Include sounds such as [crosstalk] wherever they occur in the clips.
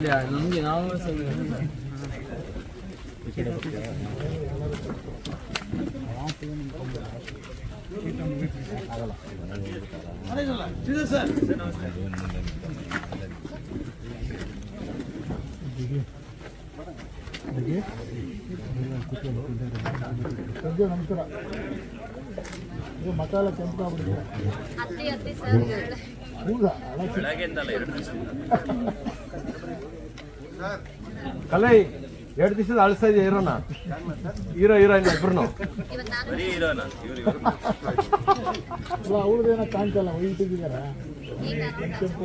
ನಿಮಗೆ ನಾವು ಸದ್ಯ ನಮಸ್ಕಾರ ಇದು ಮಸಾಲೆ ಕೆಂಪು [laughs] ಕಲೆ ಎರಡು ದಿವಸದ ಅಳಿಸ್ತಾ ಇದೆಯಾ ಇರೋಣ ಹೀರೋ ಹೀರೋಯಿನ್ ಇಬ್ರು ಅವ್ರದ್ದೇನೋ ಕಾಣ್ತಲ್ಲ ಇಟ್ಟಿದ್ದಾರೆ? ಈಗ ಕೆಂಪು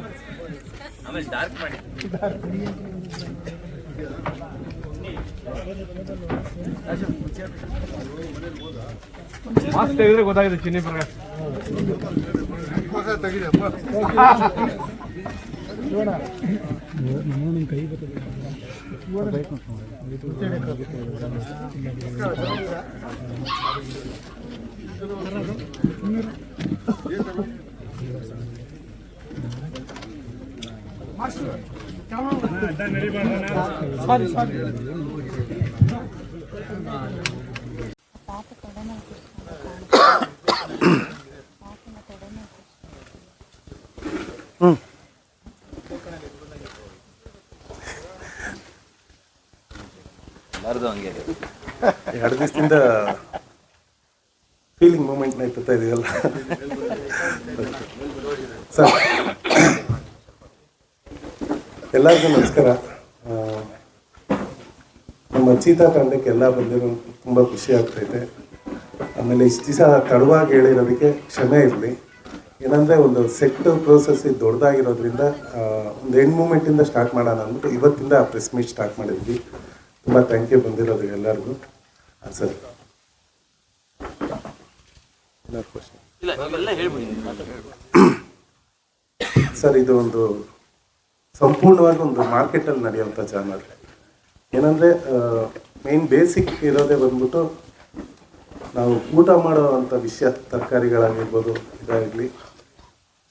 ಮಾಸ್ಕ್ ತೆಗೆದ್ರೆ ಗೊತ್ತಾಗಿದೆ ಚಿನ್ನಿ ಪ್ರಕಾಶ್ ಶಿವಣ್ಣ పాప ಎರಡು ದಿವಸದಿಂದ ಫೀಲಿಂಗ್ ಮೂಮೆಂಟ್ ಆಯ್ತಾ ಇದೆಯಲ್ಲ ಸರ್. ಎಲ್ಲರಿಗೂ ನಮಸ್ಕಾರ. ನಮ್ಮ ಚೀತಾ ತಂಡಕ್ಕೆ ಎಲ್ಲ ಬಂದಿರೋ ತುಂಬ ಖುಷಿ ಆಗ್ತೈತೆ ಆಮೇಲೆ ಇಷ್ಟು ದಿವಸ ತಡವಾಗಿ ಹೇಳಿರೋದಕ್ಕೆ ಕ್ಷಮೆ ಇರಲಿ. ಏನಂದರೆ ಒಂದು ಸೆಟ್ ಪ್ರೋಸೆಸ್ ದೊಡ್ಡದಾಗಿರೋದ್ರಿಂದ ಆ, ಒಂದು ಎಂಡ್ ಮೂಮೆಂಟಿಂದ ಸ್ಟಾರ್ಟ್ ಮಾಡೋಣ ಅಂದ್ಬಿಟ್ಟು ಇವತ್ತಿಂದ ಪ್ರೆಸ್ ಮೀಟ್ ಸ್ಟಾರ್ಟ್ ಮಾಡಿದ್ವಿ. ತುಂಬ ಥ್ಯಾಂಕ್ ಯು ಬಂದಿರೋದು ಎಲ್ಲರಿಗೂ. ಹಾಂ ಸರ್ ಸರ್ ಇದು ಒಂದು ಸಂಪೂರ್ಣವಾಗಿ ಒಂದು ಮಾರ್ಕೆಟಲ್ಲಿ ನಡೆಯುವಂಥ ಚಾನಲ್ ಏನಂದರೆ ಮೇನ್ ಬೇಸಿಕ್ ಇರೋದೇ ಬಂದ್ಬಿಟ್ಟು ನಾವು ಊಟ ಮಾಡುವಂಥ ವಿಷಯ ತರಕಾರಿಗಳಾಗಿರ್ಬೋದು ಇದಾಗಲಿ,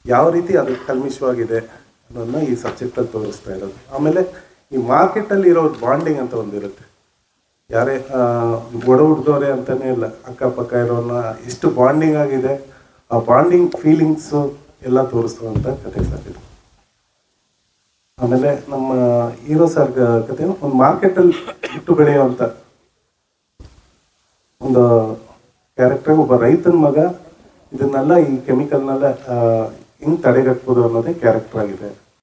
ಯಾವ ರೀತಿ ಅದು ಕಲ್ಮಿಷವಾಗಿದೆ ಅನ್ನೋದನ್ನ ಈ ಸಬ್ಜೆಕ್ಟಲ್ಲಿ ತೋರಿಸ್ತಾ ಇರೋದು. ಆಮೇಲೆ ಈ ಮಾರ್ಕೆಟಲ್ಲಿ ಇರೋ ಬಾಂಡಿಂಗ್ ಅಂತ ಒಂದಿರುತ್ತೆ ಯಾರೇ ಒಡ ಹುಡ್ದವ್ರೆ ಅಂತಲೇ ಇಲ್ಲ, ಅಕ್ಕಪಕ್ಕ ಇರೋನ್ನ ಎಷ್ಟು ಬಾಂಡಿಂಗ್ ಆಗಿದೆ, ಆ ಬಾಂಡಿಂಗ್ ಫೀಲಿಂಗ್ಸು ಎಲ್ಲ ತೋರಿಸುವಂಥ ಕತೆ ಸರ್ ಇದು ಆಮೇಲೆ ನಮ್ಮ ಹೀರೋ ಸರ್ ಕತೆ ಒಂದು ಮಾರ್ಕೆಟಲ್ಲಿ ಇಟ್ಟು ಬೆಳೆಯುವಂಥ ಒಂದು ಕ್ಯಾರೆಕ್ಟರ್ ಒಬ್ಬ ರೈತನ ಮಗ ಇದನ್ನೆಲ್ಲ ಈ ಕೆಮಿಕಲ್ನೆಲ್ಲ ಹೆಂಗ್ ತಡೆಗಟ್ಬೋದು ಅನ್ನೋದೇ ಕ್ಯಾರೆಕ್ಟರ್ ಆಗಿದೆ.